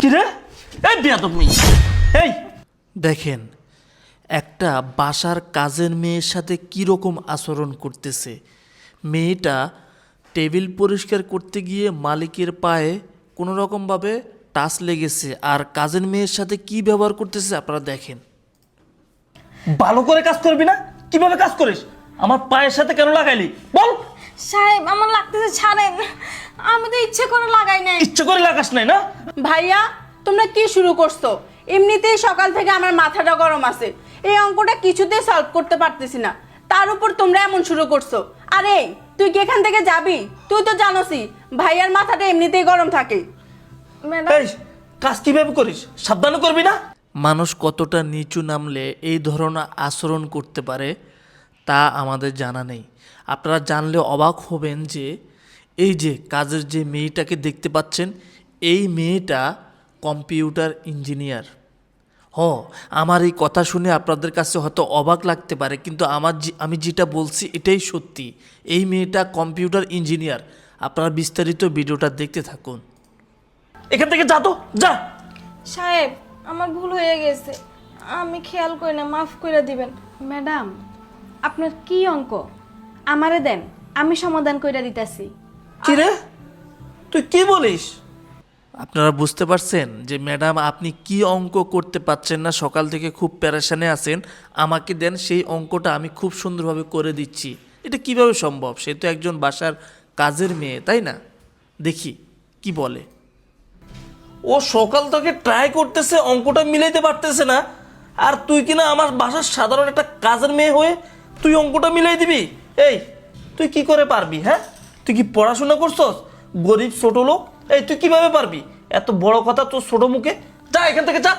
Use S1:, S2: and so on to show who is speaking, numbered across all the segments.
S1: কি এই
S2: দেখেন, একটা বাসার কাজের মেয়ের সাথে কীরকম আচরণ করতেছে। মেয়েটা টেবিল পরিষ্কার করতে গিয়ে মালিকের পায়ে কোনো রকমভাবে টাচ লেগেছে। আর কাজের মেয়ের সাথে কি ব্যবহার করতেছে আপনারা দেখেন।
S1: ভালো করে কাজ করবি না? কীভাবে কাজ করিস? আমার পায়ের সাথে কেন লাগাইলি? বল!
S3: সাহেব আমার লাগতেছে ছাড়েন। আমি তো ইচ্ছে করে লাগাই নাই।
S1: ইচ্ছে করে লাগাস নাই না?
S4: ভাইয়া তোমরা কি শুরু করছ? এমনিতেই সকাল থেকে আমার মাথাটা গরম আছে। এই অঙ্কটা কিছুতেই সলভ করতে পারতেছি না। তার উপর তোমরা এমন শুরু করছ। আরে তুই কি এখান থেকে যাবি? তুই তো জানোসই ভাইয়ার মাথাটা এমনিতেই গরম থাকে।
S3: ম্যাডাম
S1: এই কাজ কীভাবে করিস? সাবধানে করবি না?
S2: মানুষ কতটা নিচু নামলে এই ধরনের আচরণ করতে পারে তা আমাদের জানা নেই। আপনারা জানলে অবাক হবেন যে এই যে কাজের যে মেয়েটাকে দেখতে পাচ্ছেন, এই মেয়েটা কম্পিউটার ইঞ্জিনিয়ার। হ আমার এই কথা শুনে আপনাদের কাছে হয়তো অবাক লাগতে পারে, কিন্তু আমার আমি যেটা বলছি এটাই সত্যি। এই মেয়েটা কম্পিউটার ইঞ্জিনিয়ার। আপনারা বিস্তারিত ভিডিওটা দেখতে থাকুন।
S1: এখান থেকে যা তো, যা।
S3: সাহেব, আমার ভুল হয়ে গেছে। আমি খেয়াল করি না, মাফ করে দিবেন।
S4: ম্যাডাম। আপনার কি অঙ্ক? আমারে দেন আমি সমাধান কইরা দিতেছি।
S1: কি রে? তুই কি বলিস?
S2: আপনারা বুঝতে পারছেন যে ম্যাডাম আপনি কি অঙ্ক করতে পারছেন না সকাল থেকে খুব প্যারাশানে আছেন আমাকে দেন সেই অঙ্কটা আমি খুব সুন্দরভাবে করে দিচ্ছি। এটা কীভাবে সম্ভব? সে তো একজন বাসার কাজের মেয়ে তাই না? দেখি কি বলে?
S1: ও সকাল থেকে ট্রাই করতেছে অঙ্কটা মিলাইতে পারতেছে না আর তুই কিনা আমার বাসার সাধারণ একটা কাজের মেয়ে হয়ে তুই অঙ্কটা মিলাই দিবি? এই তুই কি করে পারবি হ্যাঁ? তুই কি পড়াশোনা করছস? গরিব ছোট লোক? এই তুই কীভাবে পারবি? এত বড় কথা তোর ছোট মুখে? যা এখান থেকে যা।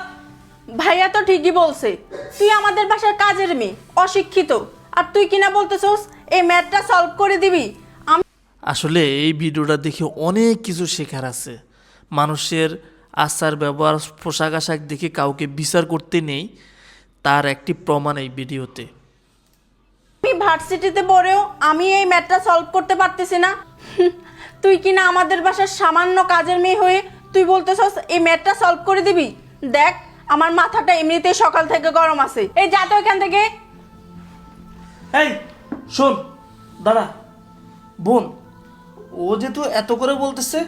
S4: ভাইয়া তো ঠিকই বলছে। তুই আমাদের বাসার কাজের মেয়ে অশিক্ষিত। আর তুই কিনা বলতেছস এই ম্যাথটা সলভ করে দিবি?
S2: আসলে এই ভিডিওটা দেখে অনেক কিছু শেখার আছে। মানুষের আচার ব্যবহার পোশাক আশাক দেখে কাউকে বিচার করতে নেই। তার একটি প্রমাণ এই ভিডিওতে।
S4: আমি ভার্সিটিতে পড়েও আমি এই ম্যাথটা সলভ করতে পারতেছি না। তুই কিনা আমাদের বাসার সামান্য কাজের মেয়ে হয়ে তুই বলতেছস এই ম্যাথটা সলভ করে দিবি? দেখ, আমার মাথাটা এমনিতেই সকাল থেকে গরম আছে। এই যা তো এখান থেকে।
S1: এই, শোন দাদা বোন, ও যেহেতু এত করে বলতেছে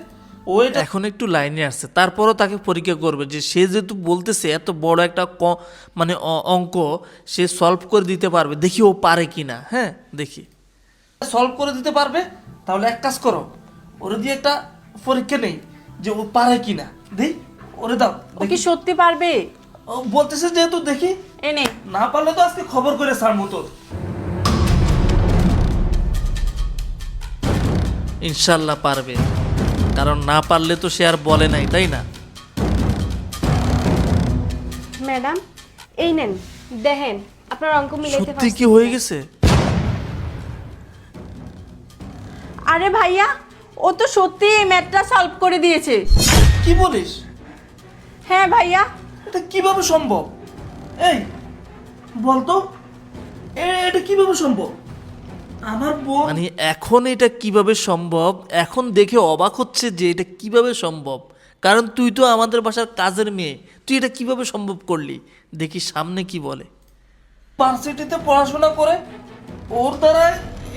S1: ও
S2: এখন একটু লাইনে আসছে। তারপরও তাকে পরীক্ষা করবে যে সে যেহেতু বলতেছে এত বড় একটা ক মানে অ- অঙ্ক সে সলভ করে দিতে পারবে। দেখি ও পারে কি না হ্যাঁ দেখি।
S1: সলভ করে দিতে পারবে? তাহলে এক কাজ করো। ওরে দিয়ে একটা পরীক্ষা নেই যে ও পারে কিনা। দেই ওরে দাও
S4: ও কি সত্যি পারবে?
S1: ও বলতেছে যেহেতু দেখি।
S4: এনে
S1: না। পারলে তো আজকে খবর করে ছাড়বো মতো
S2: ইনশাল্লাহ পারবে। কারণ না পারলে তো সে আর বলে নাই তাই না?
S5: ম্যাডাম এই নেন দেখেন আপনার অঙ্ক মিলাইতে
S2: সত্যি কি হয়ে গেছে?
S4: আরে ভাইয়া ও তো সত্যি এই ম্যাথটা সলভ করে দিয়েছে।
S1: কি বলিস?
S4: হ্যাঁ ভাইয়া।
S1: এটা কীভাবে সম্ভব? এই বলতো এ- এটা কীভাবে সম্ভব? আমার বোন
S2: মানে এখন এটা কীভাবে সম্ভব? এখন দেখে অবাক হচ্ছে যে এটা কীভাবে সম্ভব? কারণ তুই তো আমাদের বাসার কাজের মেয়ে। তুই এটা কীভাবে সম্ভব করলি? দেখি সামনে কি বলে।
S1: ভার্সিটিতে পড়াশোনা করে ওর দ্বারা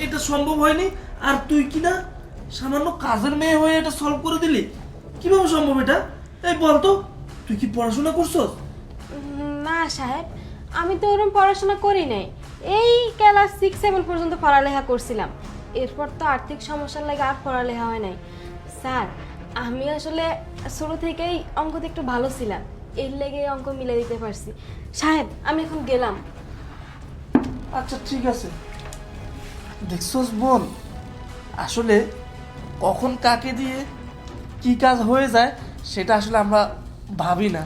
S1: এটা সম্ভব হয়নি। আর তুই কি না সামান্য কাজের মেয়ে হয়ে এটা সলভ করে দিলি? কীভাবে সম্ভব এটা? এই বলতো তুই কি পড়াশোনা করছস?
S5: না সাহেব আমি তো ওরকম পড়াশোনা করি নাই। এই ক্লাস সিক্স সেভেন পর্যন্ত পড়ালেখা করছিলাম। এরপর তো আর্থিক সমস্যার লাগে আর পড়ালেখা হয় নাই। স্যার আমি আসলে শুরু থেকেই অঙ্কতে একটু ভালো ছিলাম। এর লেগে অঙ্ক মিলে দিতে পারছি। সাহেব আমি এখন গেলাম।
S1: আচ্ছা ঠিক আছে। দেখছস বোন আসলে কখন কাকে দিয়ে কি কাজ হয়ে যায় সেটা আসলে আমরা ভাবি না।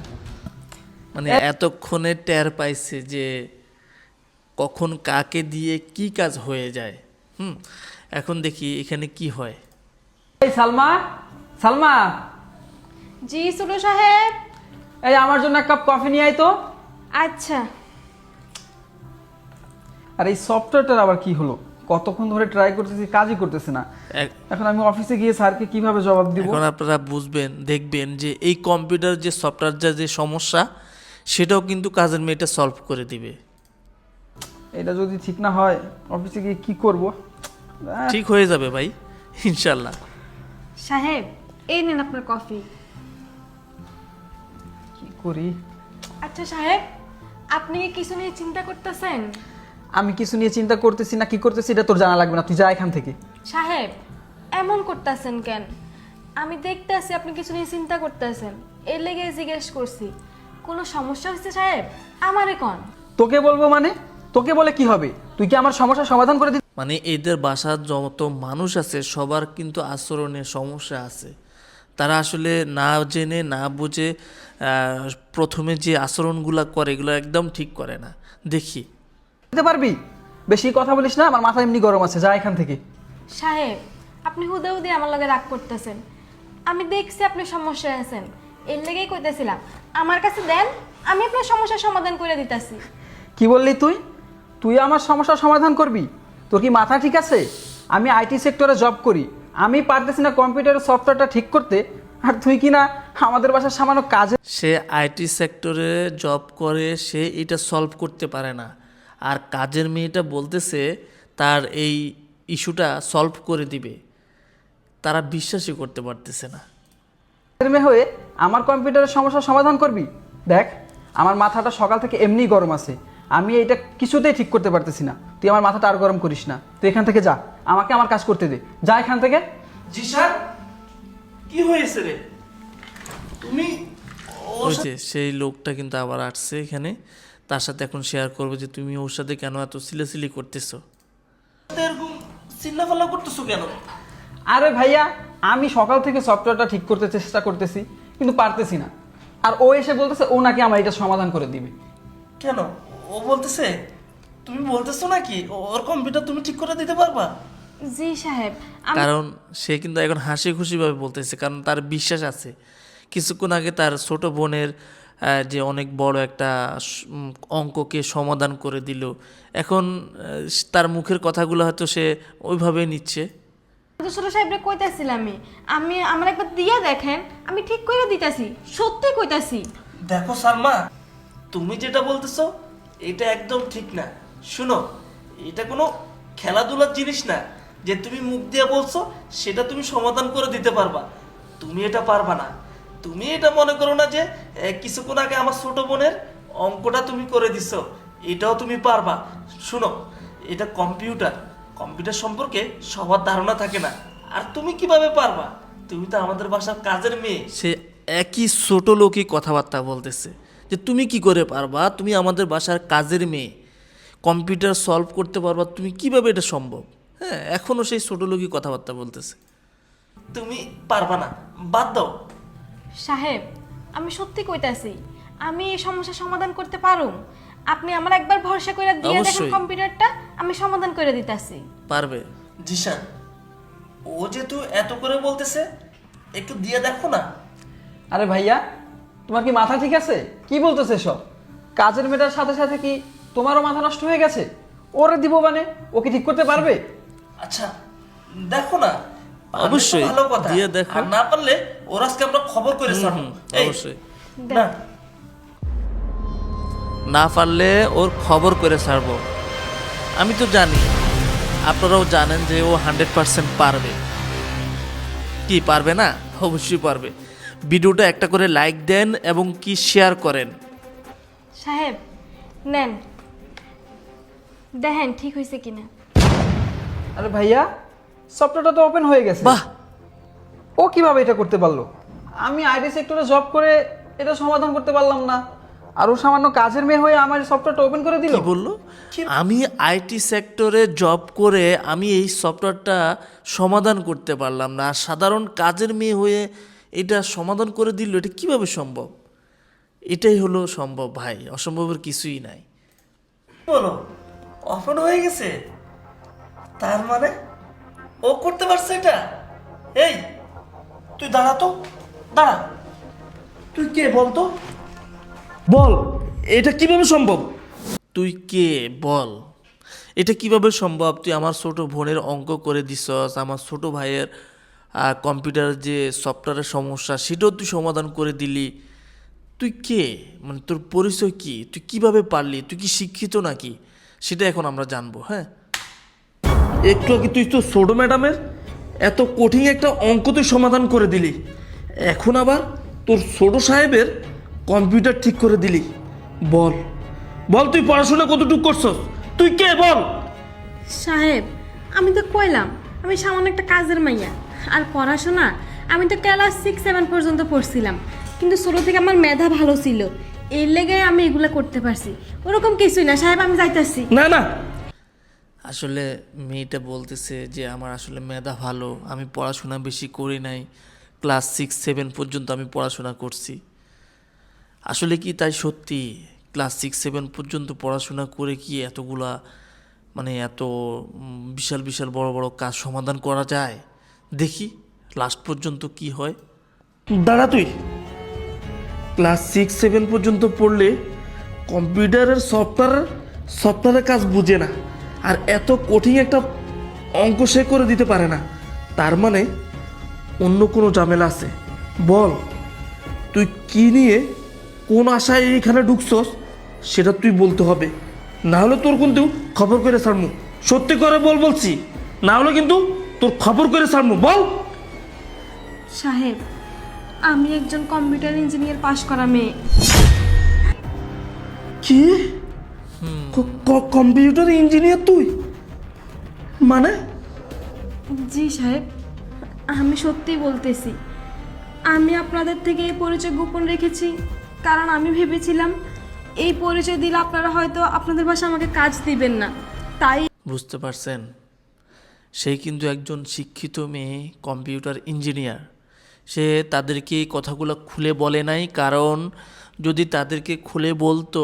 S2: মানে এতক্ষণে টের পাইছে যে কখন কাকে দিয়ে কি কাজ হয়ে যায় হুম? এখন দেখি এখানে কি হয়।
S6: এই সালমা সালমা।
S5: জি সুলো সাহেব।
S6: এই আমার জন্য এক কাপ কফি নিয়ে আয় তো।
S5: আচ্ছা।
S6: আর এই সফটওয়্যারটার আবার কি হলো? কতক্ষণ ধরে ট্রাই করতেছি কাজই করতেছে না। এখন আমি অফিসে গিয়ে স্যারকে কীভাবে জবাব দিব?
S2: এখন আপনারা বুঝবেন দেখবেন যে এই কম্পিউটার যে সফটওয়্যার যে সমস্যা সেটাও কিন্তু কাজের মেয়েটা সলভ করে দিবে।
S6: এটা যদি ঠিক না হয় অফিসে গিয়ে কি করব?
S2: ঠিক হয়ে যাবে ভাই ইনশাল্লাহ
S5: সাহেব এই নিন আপনার কফি।
S6: কি করি?
S5: আচ্ছা সাহেব আপনি কি কিছু নিয়ে চিন্তা করতেছেন?
S6: আমি কিছু নিয়ে চিন্তা করতেছি না কি করতেছি এটা তোর জানা লাগবে না তুই যা এখান থেকে।
S5: সাহেব এমন করতেছেন কেন? আমি দেখতেছি আপনি কিছু নিয়ে চিন্তা করতেছেন এর লেগে জিজ্ঞেস করছি। কোনো সমস্যা হচ্ছে সাহেব? আমারে কন।
S6: তোকে বলব মানে? তোকে বলে কি হবে? তুই কি আমার সমস্যার সমাধান করে দিতে
S2: মানে এদের বাসার যত মানুষ আছে সবার কিন্তু আচরণের সমস্যা আছে। তারা আসলে না জেনে না বুঝে আহ, প্রথমে যে আচরণগুলো করে এগুলো একদম ঠিক করে না। দেখি।
S6: দিতে পারবি? বেশি কথা বলিস না আমার মাথা এমনি গরম আছে যা এখান থেকে।
S5: সাহেব আপনি হুদে হুদে আমার লগে রাগ করতেছেন। আমি দেখছি আপনি সমস্যায় আছেন। এর লেগেই কইতেছিলাম আমার কাছে দেন আমি আপনার সমস্যার সমাধান করে দিতেছি।
S6: কি বললি তুই? তুই আমার সমস্যার সমাধান করবি? তোর কি মাথা ঠিক আছে? আমি আইটি সেক্টরে জব করি। আমি পারতেছি না কম্পিউটারের সফটওয়্যারটা ঠিক করতে। আর তুই কি না আমাদের বাসার সামান্য কাজে
S2: সে আইটি সেক্টরে জব করে সে এটা সলভ করতে পারে না। আর কাজের মেয়েটা বলতেছে তার এই ইস্যুটা সলভ করে দিবে। তারা বিশ্বাসই করতে পারতেছে না।
S6: মেয়ে হয়ে আমার কম্পিউটারের সমস্যার সমাধান করবি? দেখ আমার মাথাটা সকাল থেকে এমনি গরম আছে। আমি এটা কিছুতেই ঠিক করতে পারতেছি না। তুই আমার মাথাটা আর গরম করিস না। তুই এখান থেকে যা। আমাকে আমার কাজ করতে দে। যা এখান থেকে।
S1: জিশান কি হয়েছে রে? তুমি
S2: ওই যে সেই লোকটা কিন্তু আবার আসছে এখানে। তার সাথে এখন শেয়ার করব যে তুমি ওর সাথে কেন এত সিলেসিলি করতেছো?
S1: এরকম চিল্লাফাল্লা করতেছো কেন?
S6: আরে ভাইয়া আমি সকাল থেকে সফটওয়্যারটা ঠিক করতে চেষ্টা করতেছি কিন্তু পারতেছি না। আর ও এসে বলতেছে ও নাকি আমার এটা সমাধান করে দিবে।
S1: কেন? ও বলতেছে তুমি বলতেছো নাকি? ওর কম্পিউটার তুমি ঠিক করে দিতে পারবা?
S5: জি সাহেব
S2: কারণ সে কিন্তু এখন হাসি খুশিভাবে বলতেছে কারণ তার বিশ্বাস আছে। কিছুক্ষণ আগে তার ছোট বোনের যে অনেক বড় একটা অঙ্ককে সমাধান করে দিল। এখন তার মুখের কথাগুলো হয়তো সে ওইভাবে নিচ্ছে।
S5: তো ছোট সাহেবরে কইতাছিলাম আমি। আমি আমার একবার দিয়া দেখেন আমি ঠিক করে দিতাছি সত্যি কইতাছি।
S1: দেখো সালমা তুমি যেটা বলতেছো এটা একদম ঠিক না। শুনো, এটা কোনো খেলাধুলার জিনিস না। যে তুমি মুখ দিয়ে বলছো, সেটা তুমি সমাধান করে দিতে পারবা। তুমি এটা পারবা না। তুমি এটা মনে করো না যে কিছুক্ষণ আগে আমার ছোট বোনের অঙ্কটা তুমি করে দিছো। এটাও তুমি পারবা। শুনো, এটা কম্পিউটার। কম্পিউটার সম্পর্কে সবার ধারণা থাকে না। আর তুমি কীভাবে পারবা? তুমি তো আমাদের বাসার কাজের মেয়ে।
S2: সে একই ছোট লোকই কথাবার্তা বলতেছে। যে তুমি কি করে পারবা? তুমি আমাদের বাসার কাজের মেয়ে। কম্পিউটার সলভ করতে পারবা। তুমি কীভাবে এটা সম্ভব? হ্যাঁ এখনও সেই ছোট লোকই কথাবার্তা বলতেছে।
S1: তুমি পারবা না। বাদ দাও।
S5: সাহেব আমি সত্যি কইতাছি আমি এই সমস্যার সমাধান করতে পারুম? আপনি আমার একবার ভরসা করে দিয়ে দেখেন
S2: অবশ্যই।
S5: কম্পিউটারটা আমি সমাধান করে দিতাছি।
S2: পারবে।
S1: জিশান ও যেহেতু এত করে বলতেছে একটু দিয়ে দেখো না।
S6: আরে ভাইয়া তোমার কি মাথা ঠিক আছে? কি বলতেছে সব কাজের মেয়েটার সাথে সাথে কি তোমারও মাথা নষ্ট হয়ে গেছে? ওরে দিব মানে? ওকে ঠিক করতে পারবে?
S1: আচ্ছা দেখো না
S2: অবশ্যই,
S1: ভালো কথা।
S2: দিয়ে দেখো।
S1: আর না পারলে ওর আজকে আমরা খবর করে ছাড়বো।
S2: অবশ্যই।
S1: না।
S2: না পারলে ওর খবর করে ছাড়বো। আমি তো জানি আপনারাও জানেন যে ও হান্ড্রেড পারসেন্ট পারবে। কি পারবে না? অবশ্যই পারবে। ভিডিওটা একটা করে লাইক দেন এবং কি শেয়ার করেন?
S5: সাহেব নেন। দেখেন ঠিক হয়েছে কিনা।
S6: আরে ভাইয়া সফটওয়্যারটা তো ওপেন হয়ে গেছে।
S2: বাহ!
S6: ও কীভাবে এটা করতে পারল? আমি আইটি সেক্টরে জব করে এটা সমাধান করতে পারলাম না। আর ও সামান্য কাজের মেয়ে হয়ে আমার সফটওয়্যারটা ওপেন করে দিল?
S2: কি বলল? আমি আইটি সেক্টরে জব করে আমি এই সফটওয়্যারটা সমাধান করতে পারলাম না। আর সাধারণ কাজের মেয়ে হয়ে এটা সমাধান করে দিল এটা কীভাবে সম্ভব? এটাই হলো সম্ভব ভাই অসম্ভবের কিছুই নাই।
S1: বলো অফন হয়ে গেছে? তার মানে ও করতে পারছে এটা? এই তুই দাঁড়া তো দাঁড়া। তুই কে বলতো বল এটা কীভাবে সম্ভব?
S2: তুই কে? বল। এটা কীভাবে সম্ভব? তুই আমার ছোট বোনের অঙ্ক করে দিছস আমার ছোট ভাইয়ের আহ, কম্পিউটার যে সফটওয়্যারের সমস্যা সেটাও তুই সমাধান করে দিলি। তুই কে? মানে তোর পরিচয় কি? তুই কীভাবে পারলি? তুই কি শিক্ষিত নাকি? সেটা এখন আমরা জানব হ্যাঁ?
S1: একটু আগে তুই তো ছোট ম্যাডামের এত কঠিন একটা অঙ্ক তুই সমাধান করে দিলি। এখন আবার তোর ছোট সাহেবের কম্পিউটার ঠিক করে দিলি। বল। বল তুই পড়াশোনা কতটুকু করছস? তুই কে? বল।
S5: সাহেব আমি তো কইলাম আমি সামান্য একটা কাজের মাইয়া। আর পড়াশোনা আমি তো ক্লাস সিক্স সেভেন পর্যন্ত পড়ছিলাম। কিন্তু ছোটো থেকে আমার মেধা ভালো ছিল। এর লেগে আমি এগুলো করতে পারছি। ওরকম কিছুই না সাহেব আমি যাইতাছি।
S1: না না।
S2: আসলে মেয়েটা বলতেছে যে আমার আসলে মেধা ভালো আমি পড়াশোনা বেশি করি নাই। ক্লাস সিক্স সেভেন পর্যন্ত আমি পড়াশোনা করছি। আসলে কি তাই সত্যি? ক্লাস সিক্স সেভেন পর্যন্ত পড়াশোনা করে কি এতগুলা মানে এত বিশাল বিশাল বড় বড় কাজ সমাধান করা যায়? দেখি লাস্ট পর্যন্ত কি হয়।
S1: দাঁড়া তুই। ক্লাস সিক্স সেভেন পর্যন্ত পড়লে কম্পিউটারের সফটওয়্যার সফটওয়্যারের কাজ বুঝে না। আর এত কঠিন একটা অঙ্ক সে করে দিতে পারে না। তার মানে অন্য কোনো ঝামেলা আছে। বল, তুই কি নিয়ে কোন আশায় এইখানে ঢুকছস, সেটা তুই বলতে হবে। না হলে তোর কিন্তু খবর করে ছাড়মু। সত্যি করে বল বলছি। না হলে কিন্তু তোর খবর করে ছাড়মু বল।
S5: সাহেব আমি একজন কম্পিউটার ইঞ্জিনিয়ার পাশ করা মেয়ে।
S1: ক- কম্পিউটার ইঞ্জিনিয়ার তুই? মানে?
S5: জি সাহেব আমি সত্যি বলতেছি। আমি আপনাদের থেকে এই পরিচয় গোপন রেখেছি কারণ আমি ভেবেছিলাম এই পরিচয় দিলে আপনারা হয়তো আপনাদের বাসা আমাকে কাজ দিবেন না। তাই
S2: বুঝতে পারছেন। সেই কিন্তু একজন শিক্ষিত মেয়ে, কম্পিউটার ইঞ্জিনিয়ার। সে তাদেরকে এই কথাগুলো খুলে বলে নাই, কারণ যদি তাদেরকে খুলে বলতো,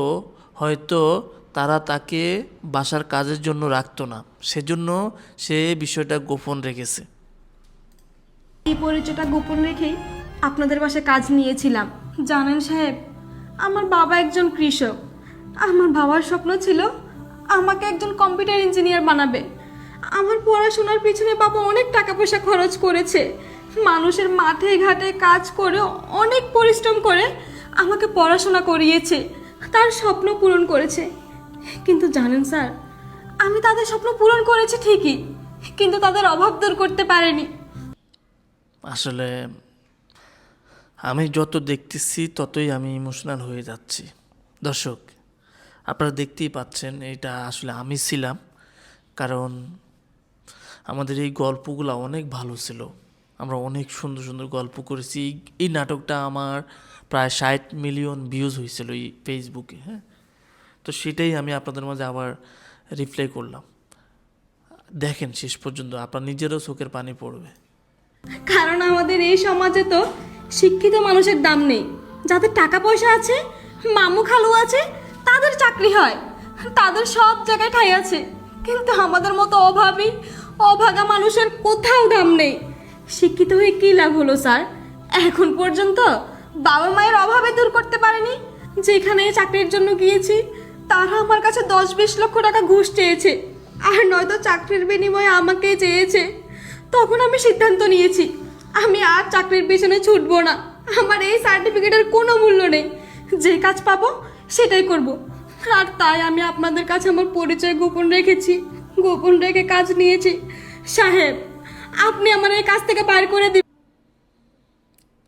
S2: হয়তো তারা তাকে বাসার কাজের জন্য রাখতো না। সেজন্য সে বিষয়টা গোপন রেখেছে।
S5: এই পরিচয়টা গোপন রেখেই আপনাদের বাসায় কাজ নিয়েছিলাম। জানেন সাহেব, আমার বাবা একজন কৃষক। আমার বাবার স্বপ্ন ছিল আমাকে একজন কম্পিউটার ইঞ্জিনিয়ার বানাবে। আমার পড়াশোনার পিছনে বাবা অনেক টাকা পয়সা খরচ করেছে। মানুষের মাঠে ঘাটে কাজ করে অনেক পরিশ্রম করে আমাকে পড়াশোনা করিয়েছে, তার স্বপ্ন পূরণ করেছে। কিন্তু জানেন স্যার, আমি তাদের স্বপ্ন পূরণ করেছি ঠিকই, কিন্তু তাদের অভাব দূর করতে পারেনি।
S2: আসলে আমি যত দেখতেছি ততই আমি ইমোশনাল হয়ে যাচ্ছি। দর্শক, আপনারা দেখতেই পাচ্ছেন, এটা আসলে আমি ছিলাম, কারণ আমাদের এই গল্পগুলো অনেক ভালো ছিল। আমরা অনেক সুন্দর সুন্দর গল্প করেছি। এই- নাটকটা আমার প্রায় ষাট মিলিয়ন ভিউজ হয়েছিল এই ফেসবুকে হ্যাঁ? তো সেটাই আমি আপনাদের মাঝে আবার রিপ্লাই করলাম। দেখেন শেষ পর্যন্ত, আপনার নিজেরও চোখের পানি পড়বে।
S5: কারণ আমাদের এই সমাজে তো শিক্ষিত মানুষের দাম নেই। যাদের টাকা পয়সা আছে, মামু খালু আছে, তাদের চাকরি হয়। তাদের সব জায়গায় ঠাই আছে। কিন্তু আমাদের মতো অভাবী অভাগা মানুষের কোথাও দাম নেই। শিক্ষিত হয়ে কী লাভ হলো, স্যার? এখন পর্যন্ত বাবা মায়ের অভাবে দূর করতে পারেনি। যেখানে চাকরির জন্য গিয়েছি, তারা আমার কাছে দশ বিশ লক্ষ টাকা ঘুষ চেয়েছে। আর নয়তো চাকরির বিনিময়ে আমাকে চেয়েছে। তখন আমি সিদ্ধান্ত নিয়েছি, আমি আর চাকরির পিছনে ছুটবো না। আমার এই সার্টিফিকেটের কোনো মূল্য নেই। যে কাজ পাবো, সেটাই করব। আর তাই আমি আপনাদের কাছে আমার পরিচয় গোপন রেখেছি। গোপন রেখে কাজ নিয়েছি। সাহেব, আপনি আমার এই কাজ থেকে বার করে দিন।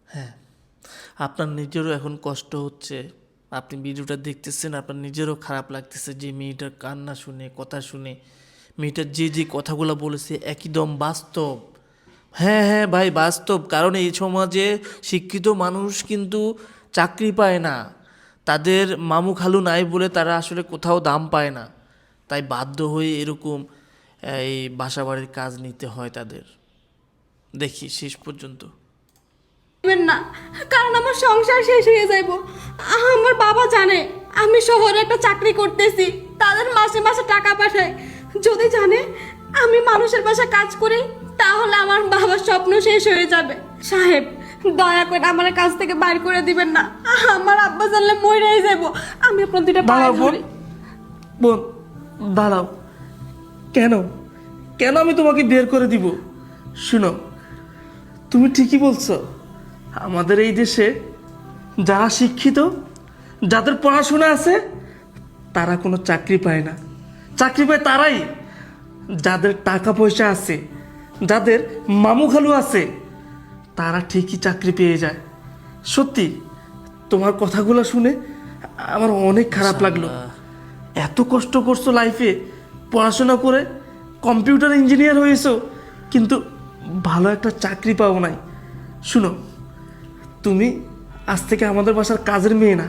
S2: হ্যাঁ আপনার নিজেরও এখন কষ্ট হচ্ছে। আপনি ভিডিওটা দেখতেছেন, আপনার নিজেরও খারাপ লাগতেছে যে মেয়েটার কান্না শুনে, কথা শুনে। মেয়েটার যে যে কথাগুলো বলেছে একদম বাস্তব। হ্যাঁ হ্যাঁ ভাই, বাস্তব। কারণ এই সমাজে শিক্ষিত মানুষ কিন্তু চাকরি পায় না। তাদের মামু খালু নাই বলে তারা আসলে কোথাও দাম পায় না। তাই বাধ্য হয়ে এরকম এই বাসাবাড়ির কাজ নিতে হয় তাদের। দেখি শেষ পর্যন্ত।
S5: দিবেন না কারণ আমার সংসার শেষ হয়ে যাইব। আমার বাবা জানে আমি শহরে একটা চাকরি করতেছি তাদের মাসে মাসে টাকা পাঠায়। যদি জানে আমি মানুষের বাসায় কাজ করি তাহলে আমার বাবার স্বপ্ন শেষ হয়ে যাবে। সাহেব দয়া করে আমার কাছ থেকে বাইর করে দিবেন না। আমার আব্বা জানলে মরে যাব আমি আপনার দুইটা
S1: বোন দাঁড়াও। কেন? কেন আমি তোমাকে বের করে দিব? শুনো, তুমি ঠিকই বলছো। আমাদের এই দেশে যারা শিক্ষিত, যাদের পড়াশোনা আছে, তারা কোনো চাকরি পায় না। চাকরি পায় তারাই। যাদের টাকা পয়সা আছে, যাদের মামু খালু আছে, তারা ঠিকই চাকরি পেয়ে যায়। সত্যি, তোমার কথাগুলো শুনে আমার অনেক খারাপ লাগল। এত কষ্ট করছ লাইফে পড়াশোনা করে কম্পিউটার ইঞ্জিনিয়ার হয়েছো, কিন্তু ভালো একটা চাকরি পাও নাই। শুনো, তুমি আজ থেকে আমাদের বাসার কাজের মেয়ে না।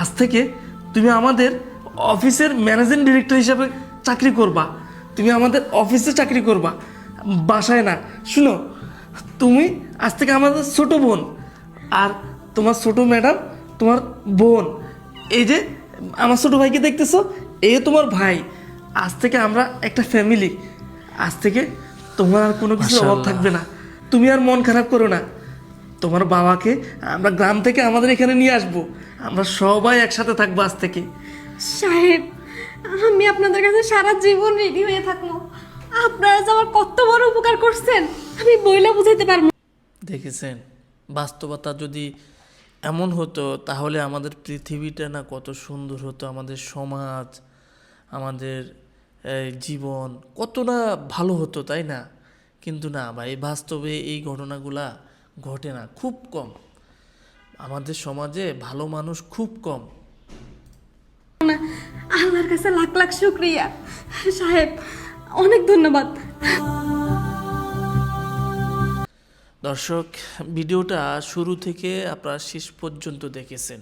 S1: আজ থেকে তুমি আমাদের অফিসের ম্যানেজিং ডিরেক্টর হিসাবে চাকরি করবা। তুমি আমাদের অফিসে চাকরি করবা, বাসায় না। শুনো, তুমি আজ থেকে আমাদের ছোট বোন, আর তোমার ছোট ম্যাডাম তোমার বোন। এই যে আমার ছোট ভাইকে দেখতেছো? এই তোমার ভাই। আজ থেকে আমরা একটা ফ্যামিলি আজ থেকে তোমার আর কোনো কিছু অভাব থাকবে না। তুমি আর মন খারাপ করো না। তোমার বাবাকে আমরা গ্রাম থেকে আমাদের এখানে নিয়ে আসব। আমরা সবাই একসাথে থাকব আজ থেকে।
S5: সাহেব আমি আপনাদের কাছে সারা জীবন রেডি হয়ে থাকব। আপনারা যে আমার কত বড় উপকার করছেন আমি বইলা বুঝাইতে পারব
S2: দেখেছেন বাস্তবতা যদি এমন হতো, তাহলে আমাদের পৃথিবীটা না কত সুন্দর হতো, আমাদের সমাজ, আমাদের জীবন, কত না ভালো হতো, তাই না? কিন্তু না ভাই, বাস্তবে এই ঘটনাগুলা ঘটে না, খুব কম। আমাদের সমাজে ভালো মানুষ খুব কম।
S5: আল্লাহর কাছে লাখ লাখ শুক্রিয়া। সাহেব, অনেক ধন্যবাদ।
S2: দর্শক, ভিডিওটা শুরু থেকে আপনারা শেষ পর্যন্ত দেখেছেন।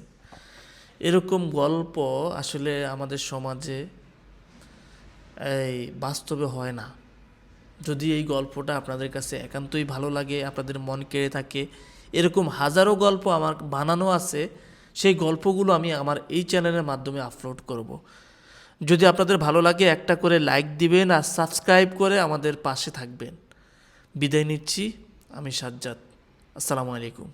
S2: এরকম গল্প আসলে আমাদের সমাজে এই বাস্তবে হয় না। যদি এই গল্পটা আপনাদের কাছে একান্তই ভালো লাগে, আপনাদের মন কেড়ে থাকে, এরকম হাজারো গল্প আমার বানানো আছে, সেই গল্পগুলো আমি আমার এই চ্যানেলের মাধ্যমে আপলোড করব। যদি আপনাদের ভালো লাগে, একটা করে লাইক দিবেন আর সাবস্ক্রাইব করে আমাদের পাশে থাকবেন। বিদায় নিচ্ছি। আমি সাজ্জাদ। আসসালামু আলাইকুম।